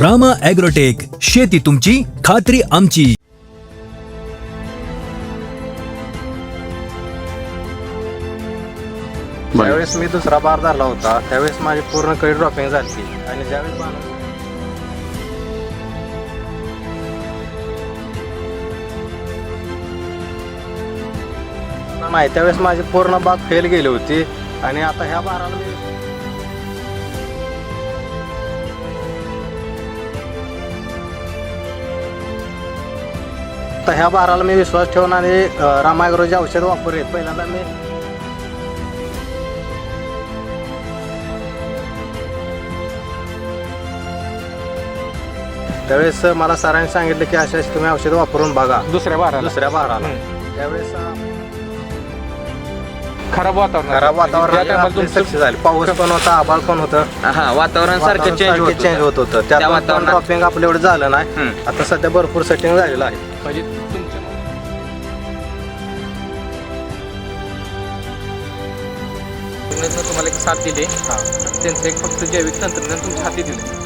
Rama agrotech शेती तुमची खात्री आमची. ज्यावेळेस मी दुसरा बार झाला होता त्यावेळेस माझी पूर्ण कळी ड्रॉपिंग झाली आणि ज्यावेळेस बाण- नाही त्यावेळेस माझी पूर्ण बाग फेल गेली होती. आणि आता ह्या बाराला मी तर ह्या बाराला मी विश्वास ठेवून आणि रामायग्रोचे औषध वापरले पहिल्यांदा मी त्यावेळेस मला सरांनी सांगितलं की अशा तुम्ही औषध वापरून बघा. दुसऱ्या बाराला. दुसऱ्या बाराला. त्यावेळेस खराब वातावरण खराब वातावरण सक्सेस झाली. पाऊस पण होता आभाळ पण होतं. हा वातावरण सारखं चेंज होत होत. त्या त्यात वातावरणात- ड्रॉपिंग आपलं एवढं झालं नाही. आता सध्या भरपूर सेटिंग झालेलं आहे. म्हणजे तुमच्या तंत्रज्ञानानं तुम्हाला एक साथ दिली. त्यांचं एक फक्त जैविक तंत्रज्ञान तुमच्या हाती दिलं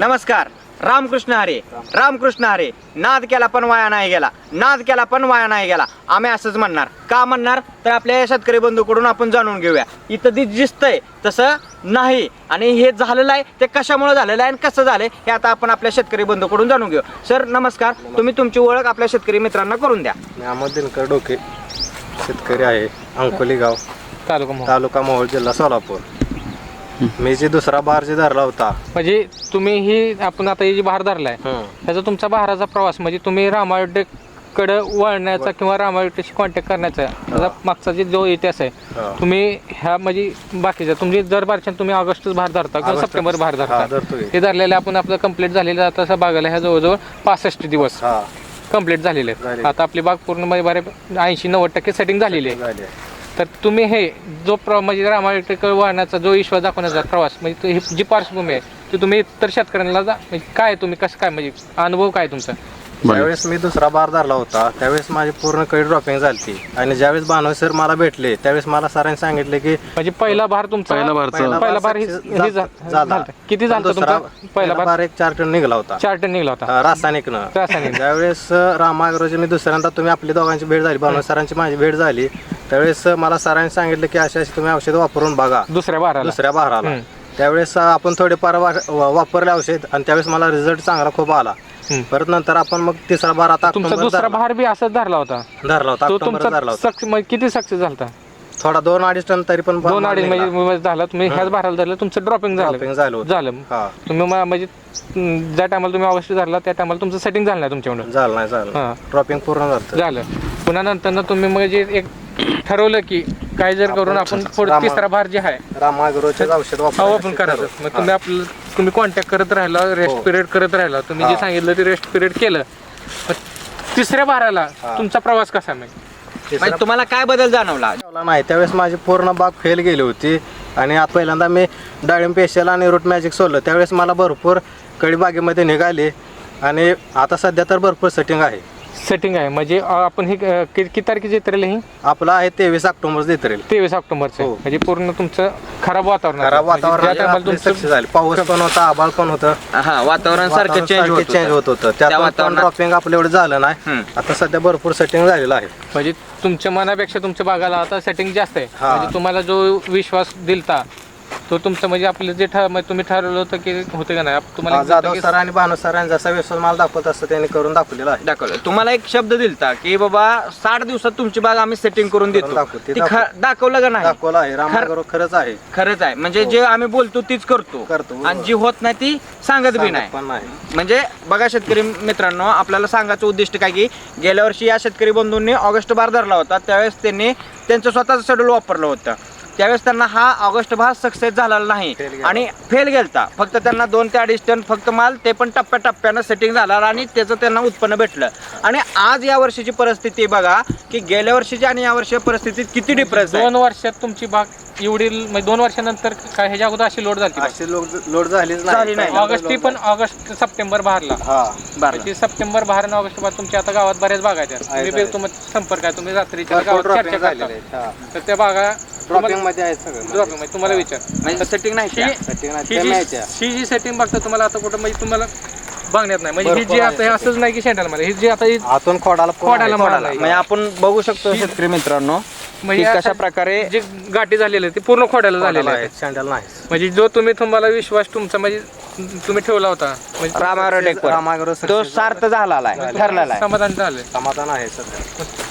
नमस्कार. रामकृष्ण हरे. रामकृष्ण हरे. नाद केला पण वाया नाही गेला. नाद केला पण वाया नाही गेला. आम्ही असंच म्हणणार. का म्हणणार? तर आपल्या या शेतकरी बंधूकडून आपण जाणून घेऊया. इथं जे दिसतंय तसं नाही. आणि हे झालेलं आहे ते कशामुळे झालेलं आहे आणि कसं झालंय हे आता आपण आपल्या शेतकरी बंधूकडून जाणून घेऊ. सर नमस्कार. तुम्ही तुमची ओळख आपल्या शेतकरी मित्रांना करून द्या. मी अहमद दिनकर डोके शेतकरी आहे अंकोली गाव. तालुका मोहोळ. तालुका मोहोळ जिल्हा सोलापूर. मी जे दुसरा बार जे धरला होता. म्हणजे तुम्ही ही आपण आता ही जी बहार धरलाय. त्याचा तुमचा बहाराचा प्रवास म्हणजे तुम्ही रामायटेकडे वळण्याचा किंवा रामायटेशी कॉन्टॅक्ट करण्याचा त्याचा मागचा जे जो इतिहास आहे. तुम्ही ह्या म्हणजे बाकीच्या तुम्ही दर बारच्या तुम्ही ऑगस्टच बाहेर धरता किंवा ऑगस्ट- सप्टेंबर बाहेर हा, धरता. हे धरलेले आपण आपलं कंप्लीट झालेलं आता असं बागायला ह्या जवळजवळ पासष्ट दिवस हा. कंप्लीट झालेले आहेत. आता आपली बाग पूर्ण म्हणजे बऱ्या ऐंशी नव्वद टक्के सेटिंग झालेली आहे. तर तुम्ही हे जो प्र म्हणजे रामायटेकडे वाहण्याचा जो विश्वास दाखवण्याचा प्रवास म्हणजे ही जी पार्श्वभूमी आहे ती तुम्ही इतर शेतकऱ्यांना जा- म्हणजे काय तुम्ही कसं काय म्हणजे अनुभव काय तुमचा? ज्यावेळेस मी दुसरा बार धरला होता त्यावेळेस माझी पूर्ण कळी ड्रॉपिंग झाली आणि ज्यावेळेस बानवे सर मला भेटले त्यावेळेस मला सरांनी सांगितले की म्हणजे पहिला भार तुमचा पहिला पहिला भार ही- ही झा- झा- झालता. किती झालं दुसरा- तुमचा? पहिला भार? बार एक चार टन निघाला होता. चार टन निघला होता. अं, रासायनिकनं. रासायनिक. त्यावेळेस रामाग्रोजी मी दुसऱ्यांदा तुम्ही आपली दोघांची भेट झाली बानवे सरांची माझी भेट झाली त्यावेळेस अं, मला सरांनी सांगितलं की अशा अशी तुम्ही औषध वापरून बघा. दुसऱ्या भाराला. दुसऱ्या बहाराला. त्यावेळेस अं, आपण थोडेफार वा- वा- वापरले औषध आणि त्यावेळेस मला रिझल्ट चांगला खूप आला. परत नंतर आपण मग तिसरा बार आता तुमचा ऑक्टोबर दुसरा धरला. भार बी असंच धरला होता? धरला होता तो ऑक्टोबर धरला तुमचा होता. सक्स म्हणजे किती सक्सेस झाला थोडा दोन अडीच टन तरी पण दोन अडीच निघाला. म्हणजे झाला तुम्ही ह्याच भाराला धरलं तुमचं ड्रॉपिंग Dropping झालं. झालं होतं. झालं. हा. तुम्ही म- म्हणजे हम्म, ज्या टायमाला तुम्ही ऑगस्ट धरला त्या टायमाला तुमचं सेटिंग झालं नाही तुमच्याकडून झालं नाही झालं. हा. ड्रॉपिंग पूर्ण झालं. झालं. पुन्हा नंतर तुम्ही म्हणजे एक ठरवलं की काय जर करून आपण पुढे तिसरा भार जे आहे रामागरोचे औषध वापर ओपन करायचं. मग तुम्ही आपलं तुम्ही कॉन्टॅक्ट करत राहिला रेस्ट हो. पिरियड करत राहिला. तुम्ही जे हा. सांगितलं ते रेस्ट पिरियड केलं. तिसऱ्या भाराला हा. तुमचा प्रवास कसा म्हणजे तुम्हाला काय बदल जाणवला? नाही त्यावेळेस माझी पूर्ण बाग फेल गेली होती. आणि आता पहिल्यांदा मी डाळिंब पेशल आणि रूट मॅजिक सोडलं. त्यावेळेस मला भरपूर कळी बागेमध्ये निघाली. आणि आता सध्या तर भरपूर सेटिंग आहे. सेटिंग आहे. म्हणजे अं, आपण ही अं, कि- किती तारखेची जत्रेला ही? आपलं आहे तेवीस ऑक्टोबर देत राहील तेवीस ऑक्टोबरचं. हो. म्हणजे पूर्ण तुमचं खराब वातावरण खराब म्हणजे ज्या वातावरण तुमचं सक्सेस झाली. पाऊस पण होता आभाळ पण होतं. हा वातावरण सारखं चेंज होत चेंज होत. होतं त्यात पण वातावरणात ड्रॉपिंग आपलं एवढं झालं नाही. हम्म. आता सध्या भरपूर सेटिंग झालेलं आहे. म्हणजे तुमच्या मनापेक्षा तुमच्या बागाला आता सेटिंग जास्त आहे. हा. म्हणजे तुम्हाला जो विश्वास दिलता तो तुमचं म्हणजे आपलं जे ठर म्हणजे तुम्ही ठरवलं होतं की होतं का नाही? आप- तुम्हाला एक जाधव सर आणि भानु सरांनी जसा विश्वास मला दाखवत असतं त्यांनी करून दाखवलेला आहे. दाखवलं. तुम्हाला एक शब्द दिलता की बाबा साठ दिवसात तुमची बाग आम्ही सेटिंग करून देतो. दाखवू, ते ती दाखवू. ख- दाखवलं का नाही? दाखवलं आहे रामागरो खरंच आहे. खरंच आहे. म्हणजे जे आम्ही बोलतो तीच करतो. करतो, आणि जी होत नाही ती सांगत बी सांगत नाही पण नाही. म्हणजे बघा शेतकरी मित्रांनो आपल्याला सांगायचं उद्दिष्ट काय की गेल्या वर्षी या शेतकरी बंधूंनी ऑगस्ट बार धरला होता त्यावेळेस त्यांनी त्यांचं स्वतःचं शेड्यूल वापरलं होतं. त्यावेळेस त्यांना हा ऑगस्ट बार सक्सेस झालेला नाही. आणि फेल गेलता. फक्त त्यांना दोन ते अडीच टन फक्त माल ते पण टप्प्याटप्प्यानं सेटिंग झाला आणि त्याचं त्यांना उत्पन्न भेटलं. आणि आज या वर्षीची परिस्थिती बघा की गेल्या वर्षीची आणि या वर्षी परिस्थितीत किती डिफरन्स दोन वर्षात तुमची बाग एवढी म्हणजे दोन वर्षानंतर काय ह्याच्या अगोदर अशी लोड झाली अशी लोड लोड झालीच झाली नाही. ऑगस्ट ती पण ऑगस्ट सप्टेंबर बहारला. बरं सप्टेंबर बाहेर आणि ऑगस्ट बाहेर तुमच्या आता गावात बऱ्याच बागा आहेत. तुम्ही संपर्क आहे. तुम्ही रात्रीच्या गावात चर्चा झालेले करता. आहेत. हा. तर त्या बागा ड्रॉपिंगमध्ये आहे सगळं. ड्रॉपिंग म्हणजे तुम्हाला विचार. सेटिंग नाही setting नाही, ही ते जी- आहे. ही सेटिंग बघता तुम्हाला आता कुठं म्हणजे तुम्हाला बघण्यात नाही. म्हणजे ही भरपूर जी आहे. आता हे असंच नाही की शेंडाला मला ही जी आता ही आतून खोडाला पूर्ण खोडाला आहे. मारला खोडाला. म्हणजे आपण बघू शकतो शेतकरी मित्रांनो की म्हणजे कशा प्रकारे जे गाठी झालेले ते पूर्ण खोड्याला झालेले आहे आहे शेंड्याला नाही. म्हणजे जो तुम्ही तुम्हाला विश्वास तुमचा म्हणजे तुम्ही ठेवला होता. म्हणजे राम ॲग्रोटेक रामागरो तो सार्थ झालेला आहे ठरलेला आहे. समाधान झालं समाधान आहे सध्या.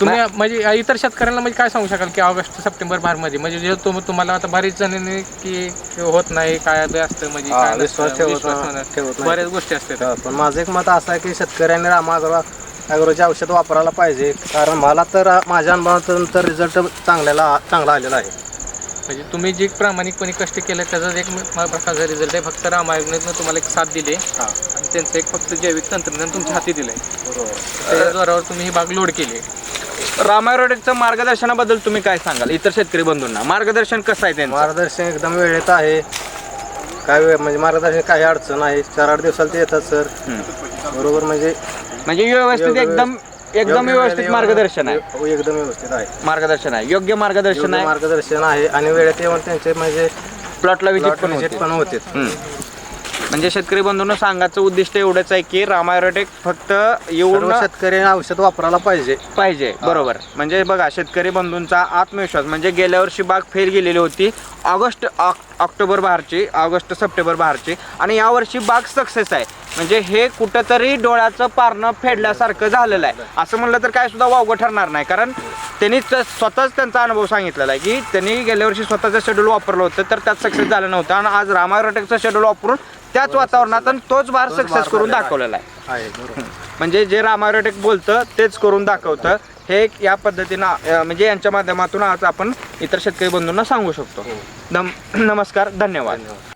तुम्ही म्हणजे इतर शेतकऱ्यांना म्हणजे काय सांगू शकाल की ऑगस्ट सप्टेंबर बारमध्ये म्हणजे जे तुम तुम्हाला आता बरीच जणांनी की होत नाही काय असतं म्हणजे हा, काय विश्वास नसतं, ठेवत विश्वास नाही- होणार. ठेवत नाही. बऱ्याच गोष्टी असतात. पण माझं एक मत असं आहे की शेतकऱ्यांनी रामागरो ॲग्रोचे औषध वापरायला पाहिजे. कारण मला तर माझ्या अनुभवातून तर रिझल्ट चांगल्याला चांगला आलेला आहे. म्हणजे तुम्ही जे प्रामाणिकपणे कष्ट केले त्याचा एक म- प्रकारचा रिझल्ट आहे. फक्त रामायणातनं तुम्हाला एक साथ दिली. आणि त्यांचं एक फक्त जैविक तंत्रज्ञान तुमच्या हाती दिलंय. त्याच्या जोरावर तुम्ही ही बाग लोड केली. रामायरोटेकचं मार्गदर्शनाबद्दल तुम्ही काय सांगाल? इतर शेतकरी बंधूंना. मार्गदर्शन कसं आहे त्यांचं? मार्गदर्शन एकदम वेळेत आहे. काय वेळ म्हणजे मार्गदर्शन काही अडचण आहे चार आठ दिवसाला ते येतात सर. बरोबर म्हणजे म्हणजे व्यवस्थित योग्य एकदम एकदम योग्य व्यवस्थित वेळेला मार्गदर्शन आहे. हो, एकदम व्यवस्थित आहे. मार्गदर्शन आहे. योग्य मार्गदर्शन योग्य आहे. मार्गदर्शन आहे आणि वेळेत येऊन त्यांचे म्हणजे प्लॉटला विजिट पण होते पण होते हम्म. म्हणजे शेतकरी बंधूंना सांगायचं उद्दिष्ट एवढंच आहे की रामायरोटेक फक्त येऊन शेतकरी औषध वापरायला पाहिजे. पाहिजे बरोबर. म्हणजे बघा शेतकरी बंधूंचा आत्मविश्वास म्हणजे गेल्या वर्षी बाग फेल गेलेली होती ऑगस्ट ऑक- ऑक्टोबर बहारची ऑगस्ट सप्टेंबर बहारची आणि यावर्षी बाग सक्सेस आहे. म्हणजे हे कुठंतरी डोळ्याचं पारणं फेडल्यासारखं झालेलं आहे. असं म्हणलं तर काय सुद्धा वावगं ठरणार नाही. कारण त्यांनी स्वतःच त्यांचा अनुभव सांगितलेला आहे की त्यांनी गेल्या वर्षी स्वतःचं शेड्यूल वापरलं होतं तर त्यात सक्सेस झालं नव्हतं. आणि आज रामायरोटेकचं शेड्यूल वापरून त्याच वातावरणात आणि तोच बार तोच सक्सेस करून. दाखवलेला आहे. आहे. बरोबर. म्हणजे जे रामायरोटेक बोलतं तेच करून दाखवतं. हे एक या पद्धतीनं अं, म्हणजे यांच्या माध्यमातून आज आपण इतर शेतकरी बंधूंना सांगू शकतो. नम नमस्कार धन्यवाद. धन्यवाद.